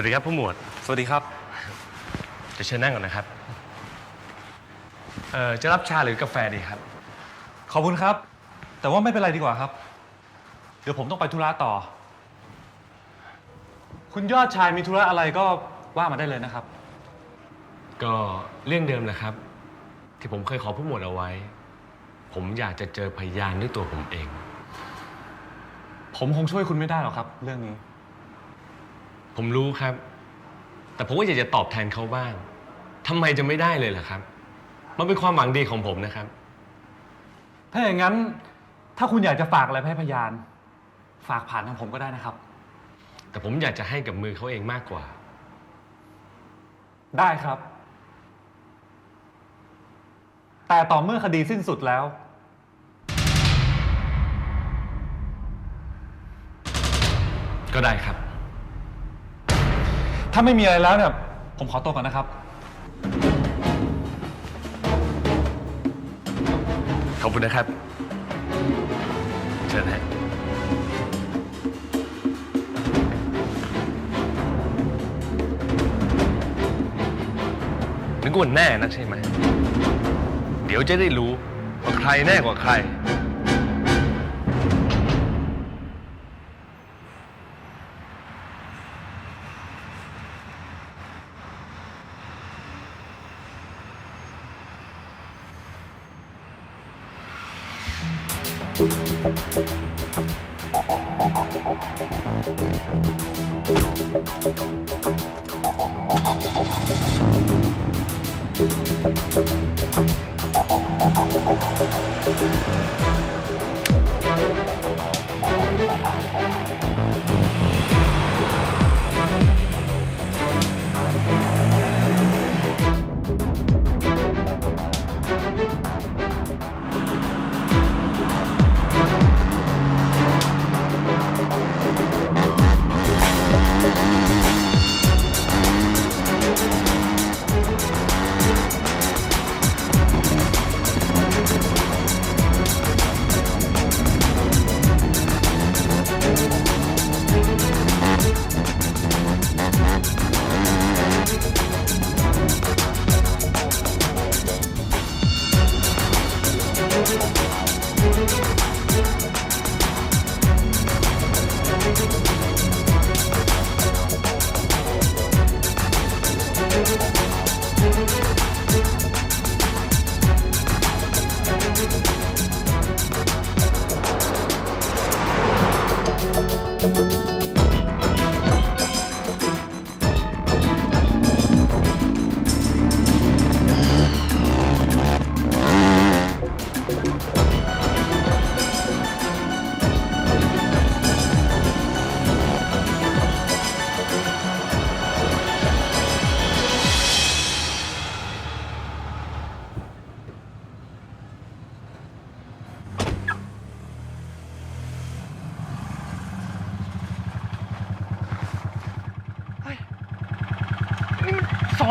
วัสดีครับผู้หมวดสวัสดีครับ จะเชิญนั่งก่อนนะครับ เอ่อ จะรับชาหรือกาแฟดีครับ ขอบคุณครับ แต่ว่าไม่เป็นไรดีกว่าครับ เดี๋ยวผมต้องไปธุระต่อ คุณยอดชายมีธุระอะไรก็ว่ามาได้เลยนะครับ ก็เรื่องเดิมแหละครับ ที่ผมเคยขอผู้หมวดเอาไว้ ผมอยากจะเจอพยานด้วยตัวผมเอง ผมคงช่วยคุณไม่ได้หรอกครับ เรื่องนี้ ผมรู้ครับ แต่ผมก็อยากจะตอบแทนเขาบ้างทำไมจะไม่ได้เลยล่ะครับ มันเป็นความหวังดีของผมนะครับ ถ้าอย่างนั้นถ้าคุณอยากจะฝากอะไรไปให้พยาน ฝากผ่านทางผมก็ได้นะครับ แต่ผมอยากจะให้กับมือเขาเองมากกว่า ได้ครับ แต่ต่อเมื่อคดีสิ้นสุดแล้ว ก็ได้ครับ ถ้าไม่มีอะไรแล้วเนี่ย ผมขอตัวก่อนนะครับ ขอบคุณนะครับ เชิญฮะนึกว่าแน่นักใช่ไหม เดี๋ยวจะได้รู้ว่าใครแน่กว่าใคร นี่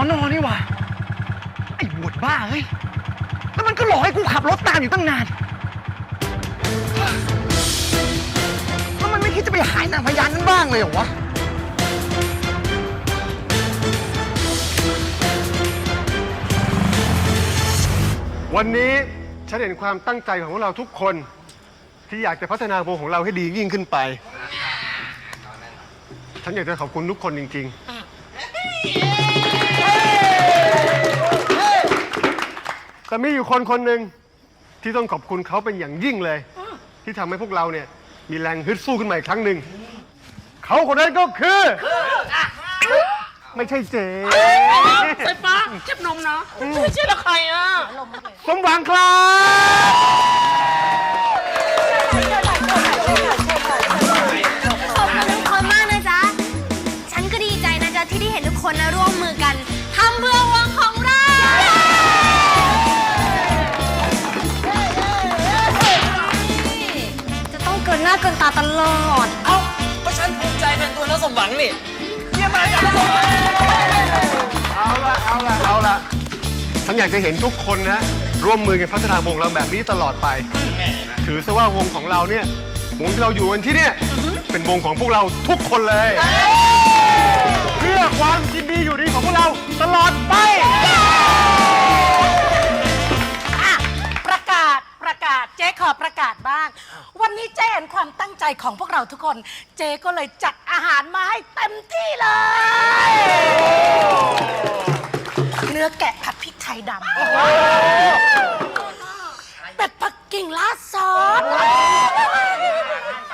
อนอนี่หว่าไอ้บวดบ้าเฮ้ยแล้วมันก็หลอกให้กูขับรถตามอยู่ตั้งนานแล้วมันไม่คิดจะไปหายนางพยานนั้นบ้างเลยเหรอวะวันนี้ฉันเห็นความตั้งใจของพวกเราทุกคน ที่อยากจะพัฒนาวงของเราให้ดียิ่งขึ้นไป ฉันอยากจะขอบคุณทุกคนจริง ๆ แต่มีอยู่คนคนหนึ่งที่ต้องขอบคุณเขาเป็นอย่างยิ่งเลย ที่ทำให้พวกเราเนี่ย มีแรงฮึดสู้ขึ้นมาอีกครั้งหนึ่งเขาคนนั้นก็คือ ไม่ใช่เจ๊ไฟฟ้าเจ็บนมนะไม่ใช่ละใครอะ สมหวังครับ นักสมหวังนี่เยี่ยมมากจ้ะนักสมหวังเอาละเอาละเอาละฉันอยากจะเห็นทุกคนนะ ร่วมมือกันพัฒนาวงเราแบบนี้ตลอดไป ถือซะว่าวงของเราเนี่ยวงที่เราอยู่กันที่เนี่ยเป็นวงของพวกเราทุกคนเลย เพื่อความยินดีอยู่ดีของพวกเราตลอดไปอะประกาศประกาศเจ๊ขอประกาศบ้างวันนี้ เจเห็นความตั้งใจของพวกเราทุกคน เจก็เลยจัดอาหารมาให้เต็มที่เลย เนื้อแกะผัดพริกไทยดำเป็ดปักกิ่งราดซอส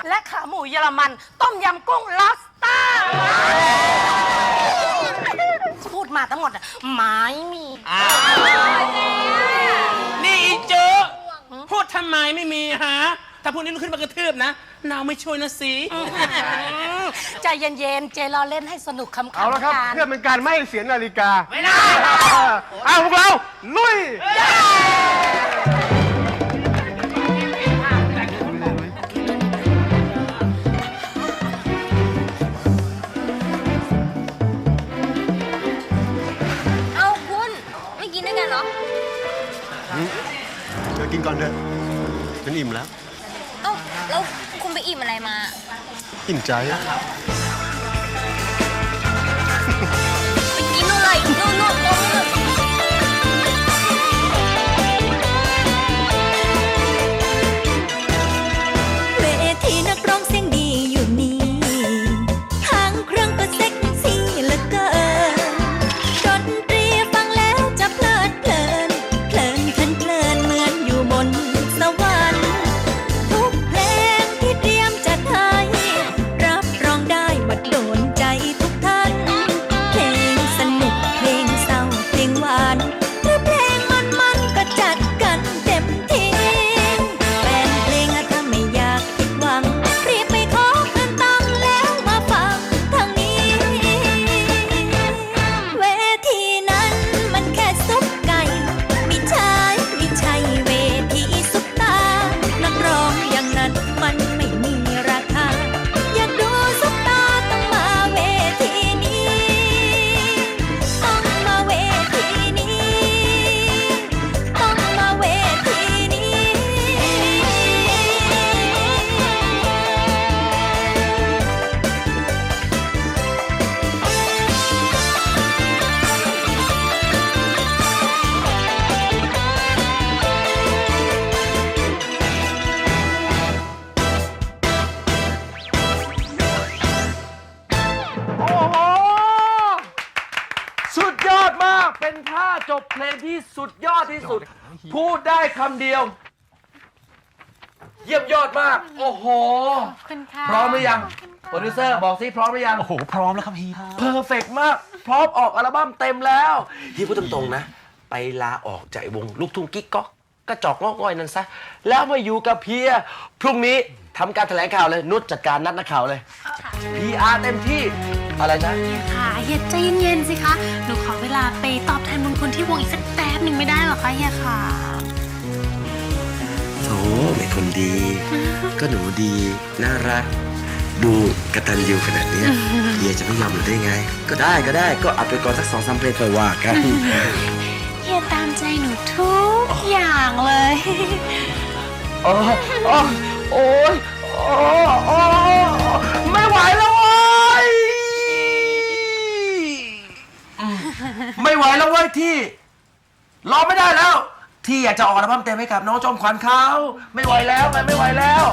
และขาหมูเยอรมัน ต้มยำกุ้งลอสตอร์พูดมาทั้งหมดอะไม่มี ถ้าพวกนี้ลุกขึ้นมากระทืบนะนาวไม่ช่วยนะสิใจเย็นๆ เจรอเล่นให้สนุกคำๆเอาละครับกันเพื่อเป็นการไม่ให้เสียนาฬิกา ไม่ได้ เอาพวกเรา ลุย เอ้าแล้วคุณไปอิ่มอะไรมา อิ่มใจอะไปกินอะไรนู่นนู่น จบเพลงที่สุดยอดที่สุด พูดได้คำเดียว เยี่ยมยอดมาก โอ้โหพร้อมหรือยัง โปรดิวเซอร์บอกสิพร้อมหรือยัง โอ้โห พร้อมแล้วครับพี่เพอร์เฟกมาก พร้อมออกอัลบั้มเต็มแล้วที่พูดตรงๆนะ ไปลาออกจากวงลูกทุ่งกิ๊กก๊อกกระจอกงอกง่อยนั่นซะ แล้วมาอยู่กับเพีย พรุ่งนี้ทำการแถลงข่าวเลย นุชจัดการนัดนักข่าวเลย PR เต็มที่ อะไรนะ ค่ะ เฮียใจเย็นๆสิคะ หนูขอเวลาไปตอบแทนบุญคุณที่วงอีกสักแป๊บหนึ่งไม่ได้หรอคะเฮียค่ะ โถเป็นคนดี ก็หนูดี น่ารัก ดูกระตันยูขนาดเนี้ยเฮียจะไม่ยอมหรือได้ไง ก็ได้ก็ได้ก็อัดไปก่อนสักสองสามเพลงค่อยว่ากัน เฮียตามใจหนูทุกอย่างเลยโอ้โอ้โอ้ยโอ้โอ้ไม่ไหวแล้วเว้ยอืมไม่ไหว แล้วเว้ยที่รอไม่ได้แล้ว ที่อยากจะออกอัลบั้มเต็มให้กับน้องจอมขวัญเขาไม่ไหวแล้วไงไม่ไหวแล้ว